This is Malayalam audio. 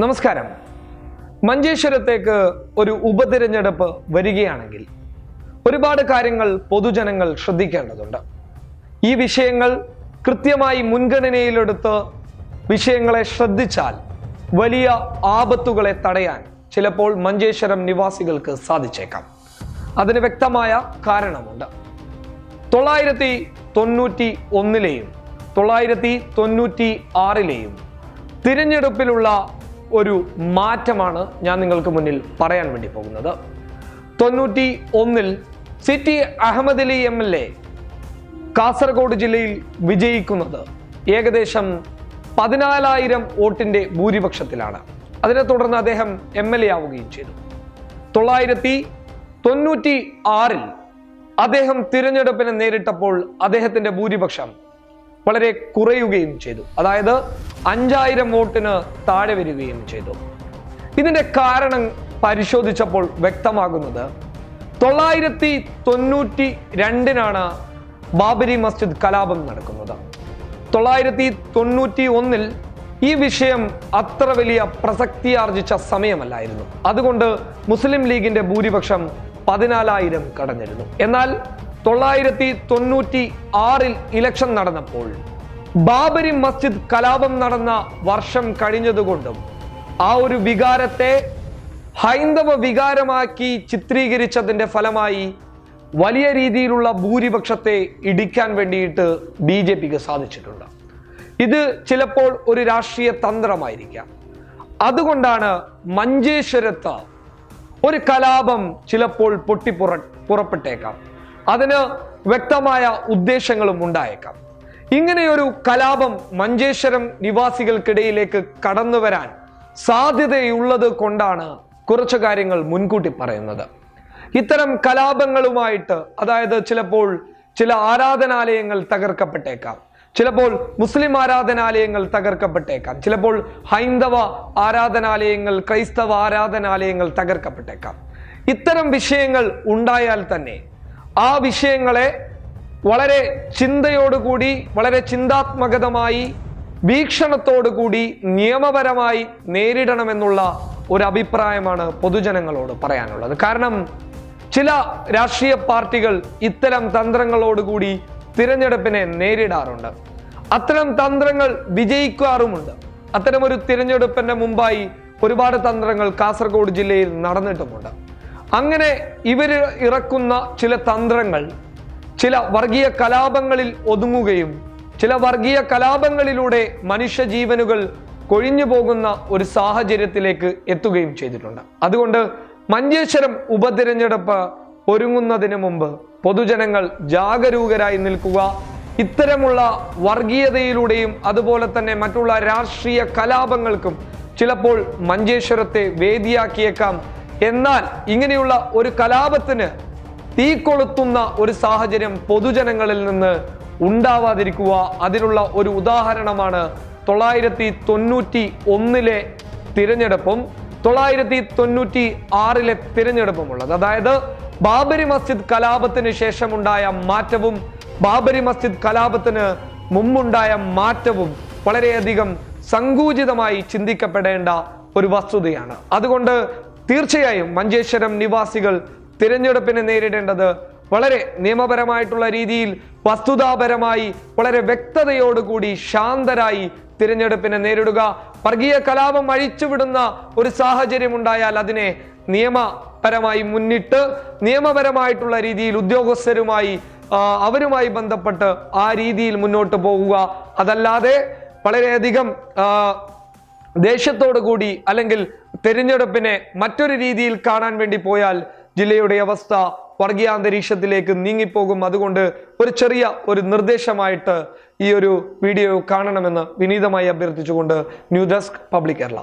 നമസ്കാരം. മഞ്ചേശ്വരത്തേക്ക് ഒരു ഉപതിരഞ്ഞെടുപ്പ് വരികയാണെങ്കിൽ ഒരുപാട് കാര്യങ്ങൾ പൊതുജനങ്ങൾ ശ്രദ്ധിക്കേണ്ടതുണ്ട്. ഈ വിഷയങ്ങൾ കൃത്യമായി മുൻഗണനയിലെടുത്ത് വിഷയങ്ങളെ ശ്രദ്ധിച്ചാൽ വലിയ ആപത്തുകളെ തടയാൻ ചിലപ്പോൾ മഞ്ചേശ്വരം നിവാസികൾക്ക് സാധിച്ചേക്കാം. അതിന് വ്യക്തമായ കാരണമുണ്ട്. തൊള്ളായിരത്തി തൊണ്ണൂറ്റി ഒന്നിലെയും തൊള്ളായിരത്തി തൊണ്ണൂറ്റി ആറിലെയും തിരഞ്ഞെടുപ്പിലുള്ള ഒരു മാറ്റമാണ് ഞാൻ നിങ്ങൾക്ക് മുന്നിൽ പറയാൻ വേണ്ടി പോകുന്നത്. തൊണ്ണൂറ്റി ഒന്നിൽ C T Ahammed Ali M L A Kasaragod ജില്ലയിൽ വിജയിക്കുന്നത് ഏകദേശം പതിനാലായിരം വോട്ടിന്റെ ഭൂരിപക്ഷത്തിലാണ്. അതിനെ തുടർന്ന് അദ്ദേഹം എം എൽ എ ആവുകയും ചെയ്തു. തൊള്ളായിരത്തി തൊണ്ണൂറ്റി ആറിൽ അദ്ദേഹം തിരഞ്ഞെടുപ്പിനെ നേരിട്ടപ്പോൾ അദ്ദേഹത്തിന്റെ ഭൂരിപക്ഷം വളരെ കുറയുകയും ചെയ്തു. അതായത് അഞ്ചായിരം വോട്ടിന് താഴെ വരികയും ചെയ്തു. ഇതിന്റെ കാരണം പരിശോധിച്ചപ്പോൾ വ്യക്തമാകുന്നത് തൊള്ളായിരത്തി തൊണ്ണൂറ്റി രണ്ടിനാണ് ബാബരി മസ്ജിദ് കലാപം നടക്കുന്നത്. തൊള്ളായിരത്തി തൊണ്ണൂറ്റി ഒന്നിൽ ഈ വിഷയം അത്ര വലിയ പ്രസക്തി ആർജിച്ച സമയമല്ലായിരുന്നു. അതുകൊണ്ട് മുസ്ലിം ലീഗിന്റെ ഭൂരിപക്ഷം പതിനാലായിരം കടന്നിരുന്നു. എന്നാൽ തൊള്ളായിരത്തി തൊണ്ണൂറ്റി ആറിൽ ഇലക്ഷൻ നടന്നപ്പോൾ ബാബരി മസ്ജിദ് കലാപം നടന്ന വർഷം കഴിഞ്ഞതുകൊണ്ടും ആ ഒരു വികാരത്തെ ഹൈന്ദവ വികാരമാക്കി ചിത്രീകരിച്ചതിന്റെ ഫലമായി വലിയ രീതിയിലുള്ള ഭൂരിപക്ഷത്തെ ഇടിക്കാൻ വേണ്ടിയിട്ട് ബി ജെ പിക്ക് സാധിച്ചിട്ടുണ്ട്. ഇത് ചിലപ്പോൾ ഒരു രാഷ്ട്രീയ തന്ത്രമായിരിക്കാം. അതുകൊണ്ടാണ് മഞ്ചേശ്വരത്ത് ഒരു കലാപം ചിലപ്പോൾ പൊട്ടിപ്പുറ പുറപ്പെട്ടേക്കാം. അതിന് വ്യക്തമായ ഉദ്ദേശങ്ങളും ഉണ്ടായേക്കാം. ഇങ്ങനെയൊരു കലാപം മഞ്ചേശ്വരം നിവാസികൾക്കിടയിലേക്ക് കടന്നു വരാൻ സാധ്യതയുള്ളത് കൊണ്ടാണ് കുറച്ച് കാര്യങ്ങൾ മുൻകൂട്ടി പറയുന്നത്. ഇത്തരം കലാപങ്ങളുമായിട്ട് അതായത് ചിലപ്പോൾ ചില ആരാധനാലയങ്ങൾ തകർക്കപ്പെട്ടേക്കാം ചിലപ്പോൾ മുസ്ലിം ആരാധനാലയങ്ങൾ തകർക്കപ്പെട്ടേക്കാം ചിലപ്പോൾ ഹൈന്ദവ ആരാധനാലയങ്ങൾ ക്രൈസ്തവ ആരാധനാലയങ്ങൾ തകർക്കപ്പെട്ടേക്കാം. ഇത്തരം വിഷയങ്ങൾ ഉണ്ടായാൽ തന്നെ ആ വിഷയങ്ങളെ വളരെ ചിന്തയോടുകൂടി വളരെ ചിന്താത്മകതമായി വീക്ഷണത്തോടുകൂടി നിയമപരമായി നേരിടണമെന്നുള്ള ഒരു അഭിപ്രായമാണ് പൊതുജനങ്ങളോട് പറയാനുള്ളത്. കാരണം ചില രാഷ്ട്രീയ പാർട്ടികൾ ഇത്തരം തന്ത്രങ്ങളോടുകൂടി തിരഞ്ഞെടുപ്പിനെ നേരിടാറുണ്ട്. അത്തരം തന്ത്രങ്ങൾ വിജയിക്കാറുമുണ്ട്. അത്തരമൊരു തിരഞ്ഞെടുപ്പിന്റെ മുമ്പായി ഒരുപാട് തന്ത്രങ്ങൾ കാസർഗോഡ് ജില്ലയിൽ നടന്നിട്ടുമുണ്ട്. അങ്ങനെ ഇവർ ഇറക്കുന്ന ചില തന്ത്രങ്ങൾ ചില വർഗീയ കലാപങ്ങളിൽ ഒതുങ്ങുകയും ചില വർഗീയ കലാപങ്ങളിലൂടെ മനുഷ്യജീവനുകൾ കൊഴിഞ്ഞു പോകുന്ന ഒരു സാഹചര്യത്തിലേക്ക് എത്തുകയും ചെയ്തിട്ടുണ്ട്. അതുകൊണ്ട് മഞ്ചേശ്വരം ഉപതിരഞ്ഞെടുപ്പ് ഒരുങ്ങുന്നതിന് മുമ്പ് പൊതുജനങ്ങൾ ജാഗരൂകരായി നിൽക്കുക ഇത്തരമുള്ള വർഗീയതയിലൂടെയും അതുപോലെ തന്നെ മറ്റുള്ള രാഷ്ട്രീയ കലാപങ്ങൾക്കും ചിലപ്പോൾ മഞ്ചേശ്വരത്തെ വേദിയാക്കിയേക്കാം എന്നാൽ ഇങ്ങനെയുള്ള ഒരു കലാപത്തിന് തീ കൊളുത്തുന്ന ഒരു സാഹചര്യം പൊതുജനങ്ങളിൽ നിന്ന് ഉണ്ടാവാതിരിക്കുക അതിനുള്ള ഒരു ഉദാഹരണമാണ് തൊള്ളായിരത്തി തൊണ്ണൂറ്റി ഒന്നിലെ തിരഞ്ഞെടുപ്പും തൊള്ളായിരത്തി തൊണ്ണൂറ്റി ആറിലെ തിരഞ്ഞെടുപ്പുമുള്ളത്. അതായത് ബാബരി മസ്ജിദ് കലാപത്തിന് ശേഷമുണ്ടായ മാറ്റവും ബാബരി മസ്ജിദ് കലാപത്തിന് മുമ്പുണ്ടായ മാറ്റവും വളരെയധികം സങ്കൂചിതമായി ചിന്തിക്കപ്പെടേണ്ട ഒരു വസ്തുതയാണ്. അതുകൊണ്ട് തീർച്ചയായും മഞ്ചേശ്വരം നിവാസികൾ തിരഞ്ഞെടുപ്പിനെ നേരിടേണ്ടത് വളരെ നിയമപരമായിട്ടുള്ള രീതിയിൽ വസ്തുതാപരമായി വളരെ വ്യക്തതയോടുകൂടി ശാന്തരായി തിരഞ്ഞെടുപ്പിനെ നേരിടുക. വർഗീയ കലാപം അഴിച്ചുവിടുന്ന ഒരു സാഹചര്യം ഉണ്ടായാൽ അതിനെ നിയമപരമായി മുന്നിട്ട് നിയമപരമായിട്ടുള്ള രീതിയിൽ ഉദ്യോഗസ്ഥരുമായി അവരുമായി ബന്ധപ്പെട്ട് ആ രീതിയിൽ മുന്നോട്ട് പോകുക. അതല്ലാതെ വളരെയധികം ദേഷ്യത്തോടു കൂടി അല്ലെങ്കിൽ തെരഞ്ഞെടുപ്പിനെ മറ്റൊരു രീതിയിൽ കാണാൻ വേണ്ടി പോയാൽ ജില്ലയുടെ അവസ്ഥ വർഗീയാന്തരീക്ഷത്തിലേക്ക് നീങ്ങിപ്പോകും. അതുകൊണ്ട് ഒരു ചെറിയ ഒരു നിർദ്ദേശമായിട്ട് ഈ ഒരു വീഡിയോ കാണണമെന്ന് വിനീതമായി അഭ്യർത്ഥിച്ചുകൊണ്ട് ന്യൂ ഡെസ്ക് പബ്ലിക് കേരള.